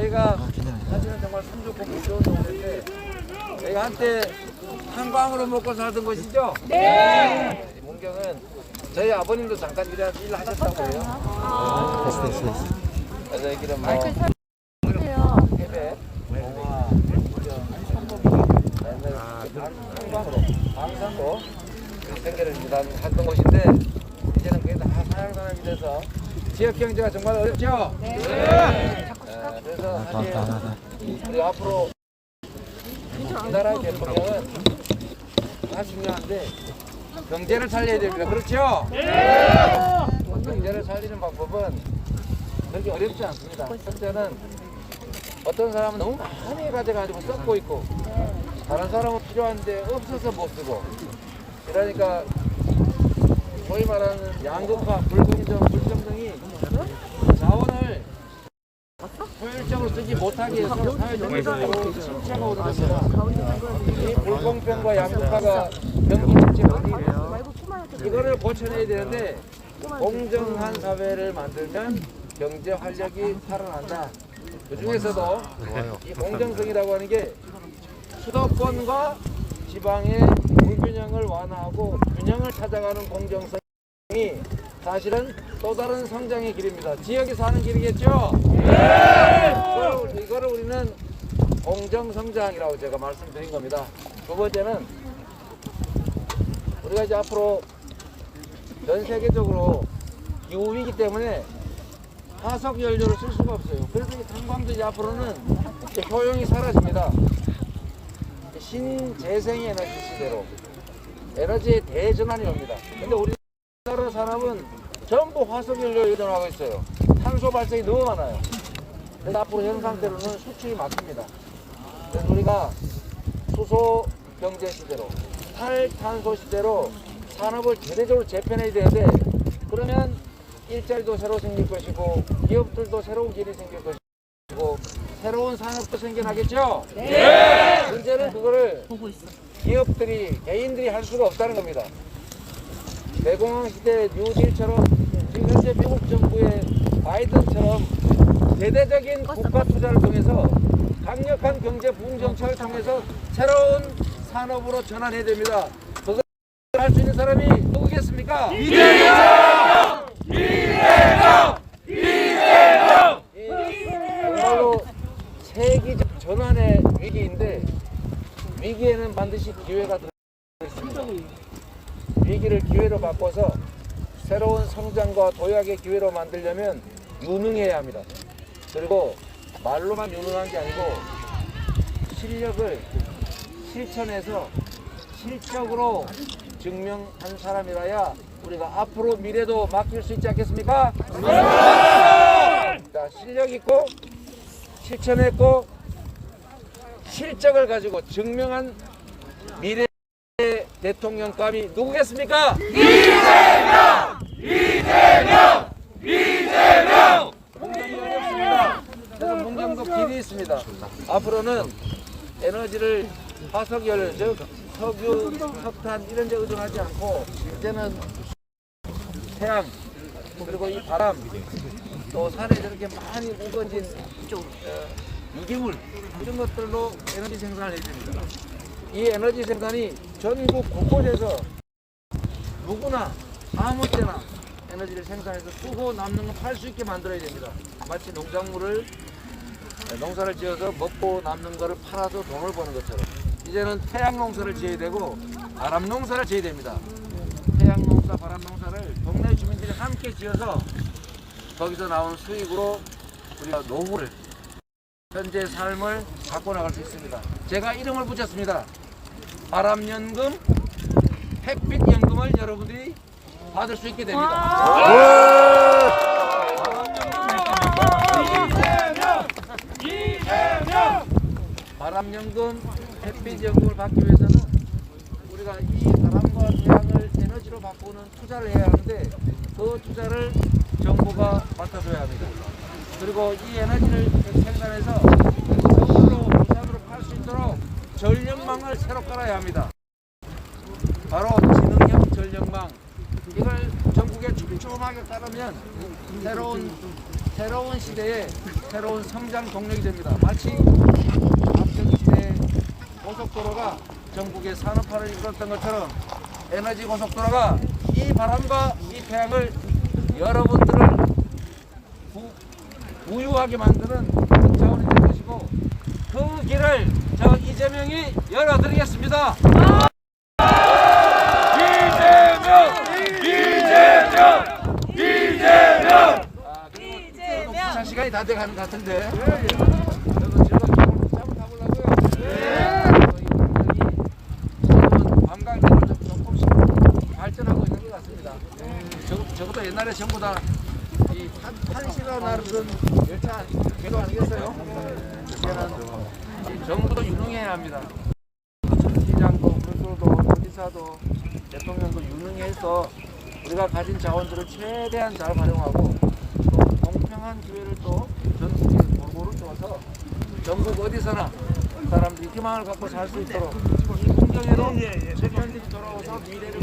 저희가 사실은 정말 산 좋고 물 좋은 동네인데 저희가 한때 한광으로 먹고 살던 곳이죠? 네. 문경은 저희 아버님도 잠깐 일하, 일하셨다고 해요. 됐어. 그래서 여기는 뭐. 해배, 공화, 한광으로 방산도 생계를 했던 곳인데 이제는 그게 다 사양산업이 돼서 지역 경제가 정말 어렵죠? 네. 그래서 사실. 우리 앞으로 이 나라의 대통령은 다 중요한데 경제를 살려야 됩니다. 그렇죠? 네. 경제를 살리는 방법은 그렇게 어렵지 않습니다. 첫째는 어떤 사람은 너무 많이 가져가지고 썩고 있고 다른 사람은 필요한데 없어서 못 쓰고 그러니까 소위 말하는 양극화, 불공정, 불평등이 쓰지 못하게 해서 사회적으로 침체가 오는 겁니다. 이 불공평과 양극화가 경기 전체 원인이에요. 이거를 고쳐내야 되는데 공정한 사회를 만들면 경제 활력이 살아난다. 그 중에서도 이 공정성이라고 하는 게 수도권과 지방의 불균형을 완화하고 균형을 찾아가는 공정성이 사실은 또 다른 성장의 길입니다. 지역이 사는 길이겠죠? 이거를, 이거를 우리는 공정성장이라고 제가 말씀드린 겁니다. 두 번째는 우리가 이제 앞으로 전 세계적으로 기후 위기 때문에 화석 연료를 쓸 수가 없어요. 그래서 이 탄광도 이제 앞으로는 효용이 사라집니다. 신재생 에너지 시대로 에너지의 대전환이 옵니다. 근데 우리 나라 산업은 전부 화석 연료에 의존하고 있어요. 탄소 발생이 너무 많아요. 그래서 앞으로 현 상태로는 수출이 막힙니다. 그래서 우리가 수소 경제 시대로 탈탄소 시대로 산업을 제대적으로 재편해야 되는데 그러면 일자리도 새로 생길 것이고 기업들도 새로운 길이 생길 것이고 새로운 산업도 생겨나겠죠? 네. 문제는 그거를 기업들이 개인들이 할 수가 없다는 겁니다. 대공황 시대 뉴딜처럼 지금 현재 미국 정부의 바이든처럼 대대적인 국가 투자를 통해서 강력한 경제 부흥 정책을 통해서 새로운 산업으로 전환해야 됩니다. 그걸 할수 있는 사람이 누구겠습니까? 이재명! 이재명! 이재명! 정말로 세계적 전환의 위기인데 위기에는 반드시 기회가 들어있습니다. 위기를 기회로 바꿔서 새로운 성장과 도약의 기회로 만들려면 유능해야 합니다. 그리고 말로만 유능한 게 아니고 실력을 실천해서 실적으로 증명한 사람이라야 우리가 앞으로 미래도 맡길 수 있지 않겠습니까? 자, 실력 있고 실천했고 실적을 가지고 증명한 미래 대통령감이 누구겠습니까? 문경이 어렵습니다. 그래서 문경도 길이 있습니다. 앞으로는 에너지를 화석열, 즉 석유, 석탄 이런 데 의존하지 않고 이제는 태양 그리고 이 바람 또 산에 저렇게 많이 우거진 어, 유기물 이런 것들로 에너지 생산을 해야 됩니다. 이 에너지 생산이 전국 곳곳에서 누구나 아무 때나 에너지를 생산해서 쓰고 남는 거팔수 있게 만들어야 됩니다. 마치 농작물을 네, 농사를 지어서 먹고 남는 거를 팔아서 돈을 버는 것처럼 이제는 태양 농사를 지어야 되고 바람 농사를 지어야 됩니다. 태양 농사, 바람 농사를 동네 주민들이 함께 지어서 거기서 나온 수익으로 우리가 노후를 현재 삶을 바꿔나갈 수 있습니다. 제가 이름을 붙였습니다. 바람연금, 햇빛연금을 여러분들이 받을 수 있게 됩니다. 바람연금, 햇빛연금을 받기 위해서는 우리가 이 바람과 태양을 에너지로 바꾸는 투자를 해야 하는데 그 투자를 정부가 맡아줘야 합니다. 그리고 이 에너지를 생산해서 서울로 부산으로 팔 수 있도록 전력망을 새로 깔아야 합니다. 바로 지능형 전력망, 이걸 전국에 촘촘하게 따르면 새로운 새로운 시대의 새로운 성장 동력이 됩니다. 마치 앞전 시대 고속도로가 전국의 산업화를 이끌었던 것처럼 에너지 고속도로가 이 바람과 이 태양을 여러분들을 부, 부유하게 만드는 큰 자원이 될 것이고 그 길을 저 이재명이 열어드리겠습니다. 아, 그리고 저도 부차 시간이 다 돼가는 것 같은데. 발전하고 있는 것 같습니다. 저, 적어도 옛날에 전부 다이 나르던 열차 궤도 아니겠어요? 이제는 이 정부도 유능해야 합니다. 시장도, 군수도, 어디사도, 대통령도 유능해서 우리가 가진 자원들을 최대한 잘 활용하고 또 공평한 기회를 또 전국에 골고루 줘서 전국 어디서나 사람들이 희망을 갖고 살 수 있도록 이 공정에도 최편들이 돌아와서 미래를